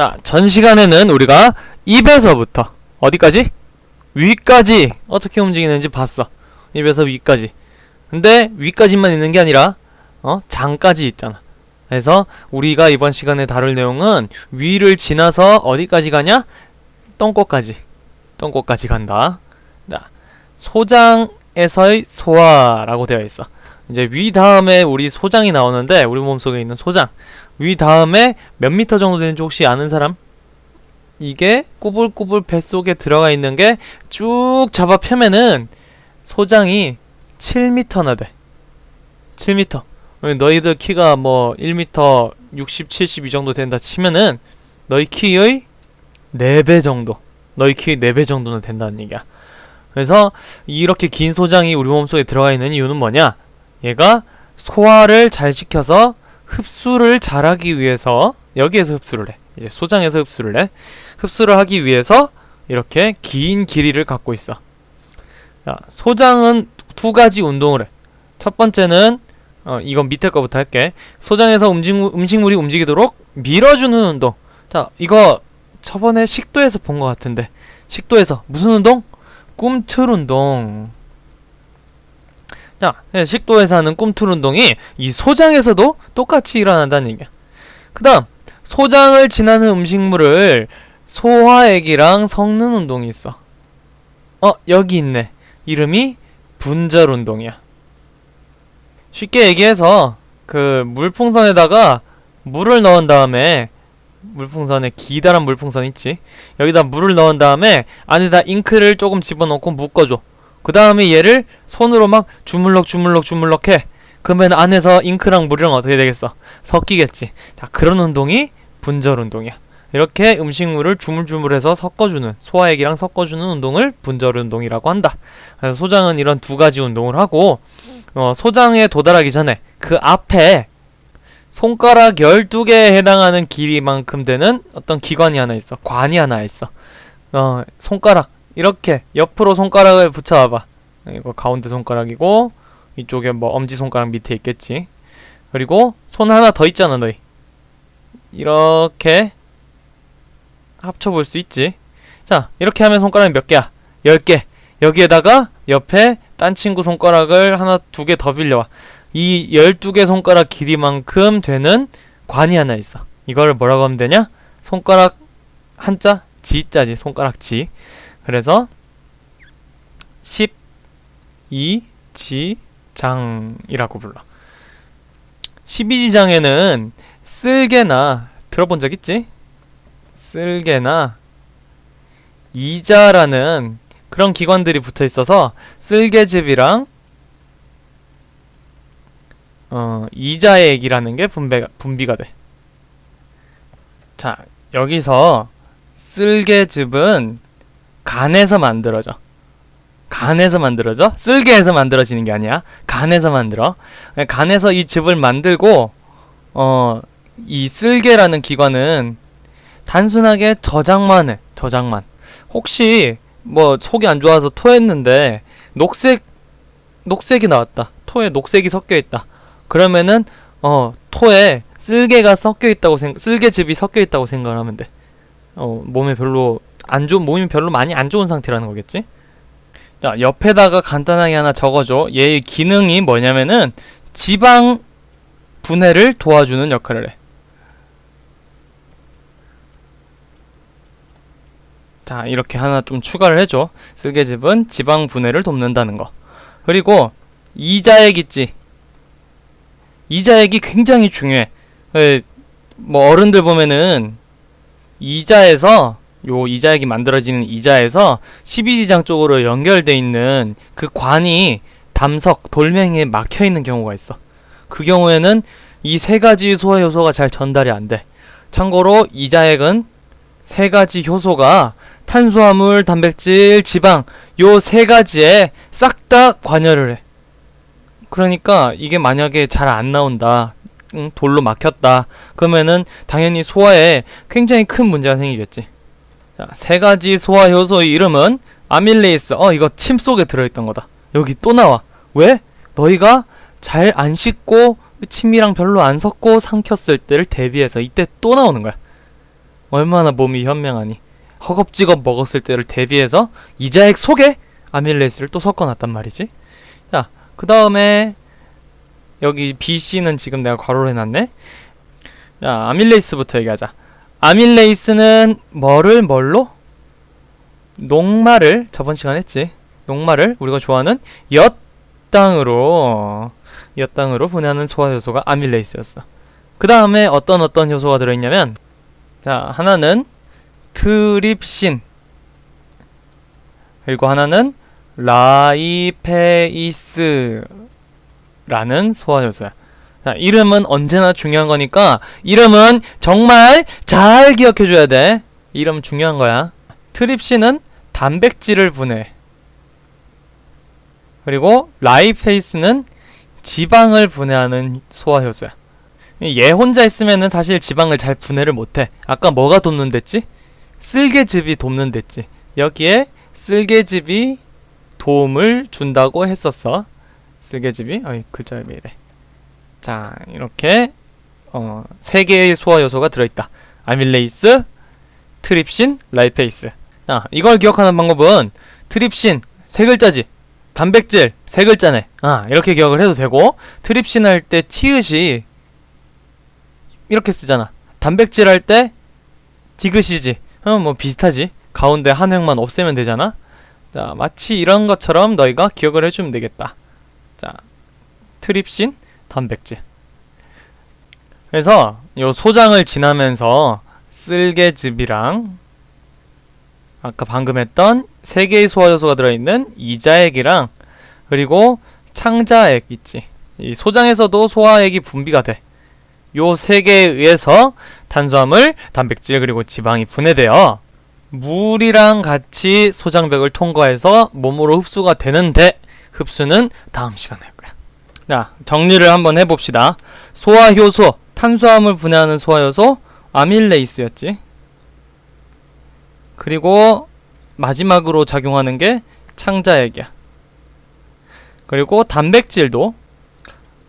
자, 전 시간에는 우리가 입에서부터 어디까지? 위까지 어떻게 움직이는지 봤어. 입에서 위까지. 근데 위까지만 있는 게 아니라 어? 장까지 있잖아. 그래서 우리가 이번 시간에 다룰 내용은 위를 지나서 어디까지 가냐? 똥꼬까지. 똥꼬까지 간다. 자, 소장에서의 소화라고 되어 있어. 이제 위 다음에 우리 소장이 나오는데 우리 몸속에 있는 소장. 위 다음에 몇 미터 정도 되는지 혹시 아는 사람? 이게 꾸불꾸불 뱃속에 들어가 있는 게 쭉 잡아 펴면은 소장이 7미터나 돼. 7미터. 너희들 키가 뭐 1m 60, 70 이 정도 된다 치면은 너희 키의 4배 정도. 너희 키의 4배 정도는 된다는 얘기야. 그래서 이렇게 긴 소장이 우리 몸속에 들어가 있는 이유는 뭐냐? 얘가 소화를 잘 시켜서 흡수를 잘하기 위해서 여기에서 흡수를 해. 이제 소장에서 흡수를 해. 흡수를 하기 위해서 이렇게 긴 길이를 갖고 있어. 자, 소장은 두 가지 운동을 해. 첫 번째는 어, 이건 밑에 거부터 할게. 소장에서 음식, 음식물이 움직이도록 밀어주는 운동. 자, 이거 저번에 식도에서 본 것 같은데. 식도에서 무슨 운동? 꿈틀 운동. 자, 예, 식도에서 하는 꿈틀 운동이 이 소장에서도 똑같이 일어난다는 얘기야. 그 다음, 소장을 지나는 음식물을 소화액이랑 섞는 운동이 있어. 어, 여기 있네. 이름이 분절 운동이야. 쉽게 얘기해서 그 물풍선에다가 물을 넣은 다음에 물풍선에 기다란 물풍선 있지. 여기다 물을 넣은 다음에 안에다 잉크를 조금 집어넣고 묶어줘. 그 다음에 얘를 손으로 막 주물럭 주물럭 주물럭 해. 그러면 안에서 잉크랑 물이랑 어떻게 되겠어? 섞이겠지. 자, 그런 운동이 분절 운동이야. 이렇게 음식물을 주물주물해서 섞어주는 소화액이랑 섞어주는 운동을 분절 운동이라고 한다. 그래서 소장은 이런 두 가지 운동을 하고 어, 소장에 도달하기 전에 그 앞에 손가락 12개에 해당하는 길이만큼 되는 어떤 기관이 하나 있어. 관이 하나 있어. 어, 손가락 이렇게 옆으로 손가락을 붙여봐. 이거 가운데 손가락이고 이쪽에 뭐 엄지 손가락 밑에 있겠지. 그리고 손 하나 더 있잖아, 너희. 이렇게 합쳐볼 수 있지. 자, 이렇게 하면 손가락이 몇 개야? 10개. 여기에다가 옆에 딴 친구 손가락을 하나, 두 개 더 빌려와. 이 12개 손가락 길이만큼 되는 관이 하나 있어. 이걸 뭐라고 하면 되냐? 손가락 한자? 지자지, 손가락 지. 그래서 12지장이라고 불러. 12지장에는 쓸개나 들어본 적 있지? 쓸개나 이자라는 그런 기관들이 붙어 있어서 쓸개즙이랑 어, 이자액이라는 게 분배, 분비가 돼. 자, 여기서 쓸개즙은 간에서 만들어져. 간에서 만들어져? 쓸개에서 만들어지는 게 아니야. 간에서 만들어. 간에서 이 즙을 만들고, 어, 이 쓸개라는 기관은 단순하게 저장만 해. 저장만. 혹시 뭐 속이 안 좋아서 토했는데 녹색 녹색이 나왔다. 토에 녹색이 섞여 있다. 그러면은 어 토에 쓸개가 섞여 있다고 생 쓸개즙이 섞여 있다고 생각을 하면 돼. 어 몸에 별로 안 좋은 몸이 별로 많이 안 좋은 상태라는 거겠지. 자 옆에다가 간단하게 하나 적어줘. 얘의 기능이 뭐냐면은 지방 분해를 도와주는 역할을 해. 자 이렇게 하나 좀 추가를 해줘 쓸개즙은 지방 분해를 돕는다는 거 그리고 이자액 있지 이자액이 굉장히 중요해 에, 뭐 어른들 보면은 이자에서 요 이자액이 만들어지는 이자에서 12지장 쪽으로 연결돼 있는 그 관이 담석 돌멩이에 막혀 있는 경우가 있어 그 경우에는 이 세 가지 소화 효소가 잘 전달이 안 돼 참고로 이자액은 세 가지 효소가 탄수화물, 단백질, 지방 요 세 가지에 싹 다 관여를 해. 그러니까 이게 만약에 잘 안 나온다. 응, 돌로 막혔다. 그러면은 당연히 소화에 굉장히 큰 문제가 생기겠지. 자, 세 가지 소화 효소의 이름은 아밀레이스. 어, 이거 침 속에 들어있던 거다. 여기 또 나와. 왜? 너희가 잘 안 씻고 침이랑 별로 안 섞고 삼켰을 때를 대비해서 이때 또 나오는 거야. 얼마나 몸이 현명하니. 허겁지겁 먹었을 때를 대비해서 이자액 속에 아밀레이스를 또 섞어놨단 말이지. 자, 그 다음에 여기 BC는 지금 내가 괄호를 해놨네. 자, 아밀레이스부터 얘기하자. 아밀레이스는 뭐를 뭘로? 녹말을 저번 시간 했지. 녹말을 우리가 좋아하는 엿당으로 엿당으로 분해하는 소화 효소가 아밀레이스였어. 그 다음에 어떤 어떤 효소가 들어있냐면 자 하나는 트립신 그리고 하나는 라이페이스라는 소화 효소야. 자 이름은 언제나 중요한 거니까 이름은 정말 잘 기억해줘야 돼. 이름 중요한 거야. 트립신은 단백질을 분해. 그리고 라이페이스는 지방을 분해하는 소화 효소야. 얘 혼자 있으면은 사실 지방을 잘 분해를 못해. 아까 뭐가 돕는댔지? 쓸개즙이 돕는댔지. 여기에 쓸개즙이 도움을 준다고 했었어. 쓸개즙이 어이 글자가 왜 이래. 자 이렇게 어, 세 개의 소화 요소가 들어있다. 아밀레이스, 트립신, 라이페이스. 자 이걸 기억하는 방법은 트립신 세 글자지. 단백질 세 글자네. 아 이렇게 기억을 해도 되고 트립신 할 때 티읕이 이렇게 쓰잖아. 단백질 할 때 디귿이지. 어, 뭐 비슷하지. 가운데 한 획만 없애면 되잖아. 자, 마치 이런 것처럼 너희가 기억을 해주면 되겠다. 자, 트립신, 단백질. 그래서 요 소장을 지나면서 쓸개즙이랑 아까 방금 했던 세 개의 소화효소가 들어있는 이자액이랑 그리고 창자액 있지. 이 소장에서도 소화액이 분비가 돼. 요 세 개에 의해서 탄수화물, 단백질 그리고 지방이 분해되어 물이랑 같이 소장벽을 통과해서 몸으로 흡수가 되는데 흡수는 다음 시간에 할 거야. 자, 정리를 한번 해봅시다. 소화효소, 탄수화물 분해하는 소화효소 아밀레이스였지. 그리고 마지막으로 작용하는 게 창자액이야. 그리고 단백질도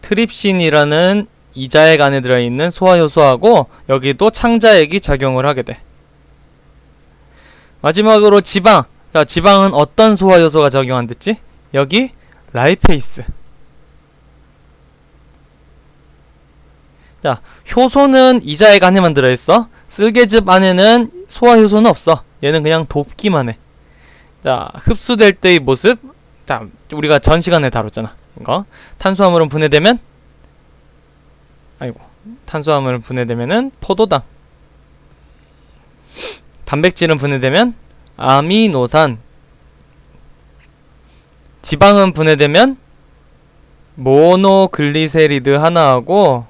트립신이라는 이자액 안에 들어있는 소화효소하고 여기도 창자액이 작용을 하게 돼. 마지막으로 지방. 자, 지방은 어떤 소화효소가 작용한댔지? 여기 라이페이스. 자, 효소는 이 자액 안에만 들어있어. 쓸개즙 안에는 소화 효소는 없어. 얘는 그냥 돕기만 해. 자, 흡수될 때의 모습. 자, 우리가 전 시간에 다뤘잖아. 이거. 탄수화물은 분해되면 아이고. 탄수화물은 분해되면은 포도당. 단백질은 분해되면 아미노산. 지방은 분해되면 모노글리세리드 하나하고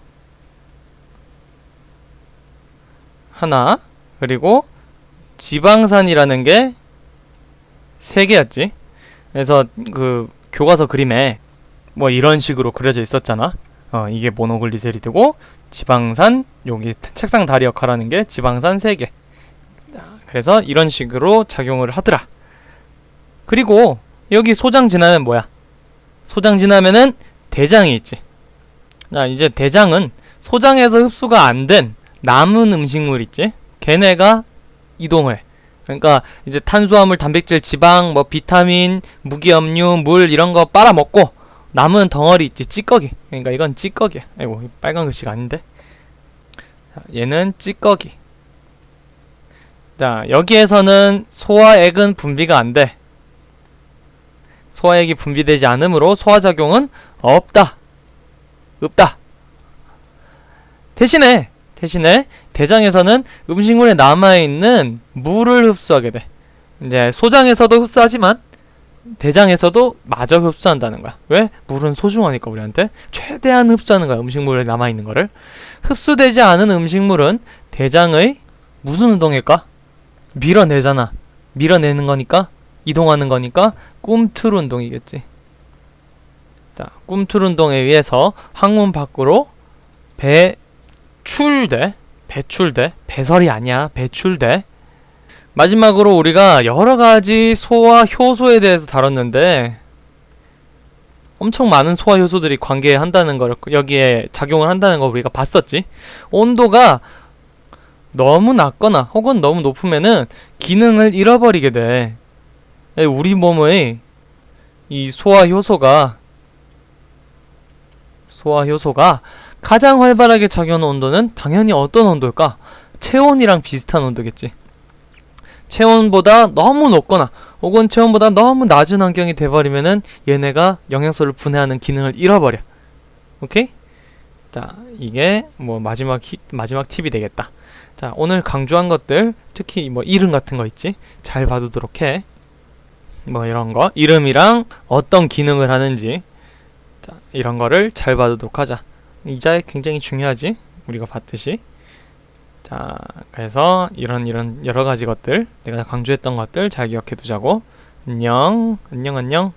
하나 그리고 지방산이라는 게 세 개였지. 그래서 그 교과서 그림에 뭐 이런 식으로 그려져 있었잖아. 어, 이게 모노글리세리드고 지방산 여기 책상 다리 역할하는 게 지방산 세 개. 자, 그래서 이런 식으로 작용을 하더라. 그리고 여기 소장 지나면 뭐야? 소장 지나면은 대장이 있지. 자, 이제 대장은 소장에서 흡수가 안 된 남은 음식물 있지? 걔네가 이동을 해. 그러니까 이제 탄수화물, 단백질, 지방, 뭐 비타민, 무기염류, 물 이런 거 빨아먹고 남은 덩어리 있지 찌꺼기. 그러니까 이건 찌꺼기야. 아이고 빨간 글씨가 아닌데. 자, 얘는 찌꺼기. 자 여기에서는 소화액은 분비가 안 돼. 소화액이 분비되지 않으므로 소화작용은 없다. 없다. 대신에 대신에 대장에서는 음식물에 남아있는 물을 흡수하게 돼. 이제 소장에서도 흡수하지만 대장에서도 마저 흡수한다는 거야. 왜? 물은 소중하니까 우리한테 최대한 흡수하는 거야. 음식물에 남아 있는 거를. 흡수되지 않은 음식물은 대장의 무슨 운동일까? 밀어내잖아. 밀어내는 거니까 이동하는 거니까 꿈틀 운동이겠지. 자, 꿈틀 운동에 의해서 항문 밖으로 배 출돼. 배출돼. 배설이 아니야. 배출돼. 마지막으로 우리가 여러 가지 소화 효소에 대해서 다뤘는데 엄청 많은 소화 효소들이 관계한다는 걸 여기에 작용을 한다는 걸 우리가 봤었지. 온도가 너무 낮거나 혹은 너무 높으면은 기능을 잃어버리게 돼. 에, 우리 몸의 이 소화 효소가 소화 효소가 가장 활발하게 작용하는 온도는 당연히 어떤 온도일까? 체온이랑 비슷한 온도겠지. 체온보다 너무 높거나 혹은 체온보다 너무 낮은 환경이 돼버리면은 얘네가 영양소를 분해하는 기능을 잃어버려. 오케이? 자, 이게 뭐 마지막 히, 마지막 팁이 되겠다. 자, 오늘 강조한 것들 특히 뭐 이름 같은 거 있지? 잘 봐두도록 해. 뭐 이런 거 이름이랑 어떤 기능을 하는지 자, 이런 거를 잘 봐두도록 하자. 이자에 굉장히 중요하지? 우리가 봤듯이. 자, 그래서 이런 이런 여러 가지 것들 내가 강조했던 것들 잘 기억해 두자고. 안녕. 안녕 안녕.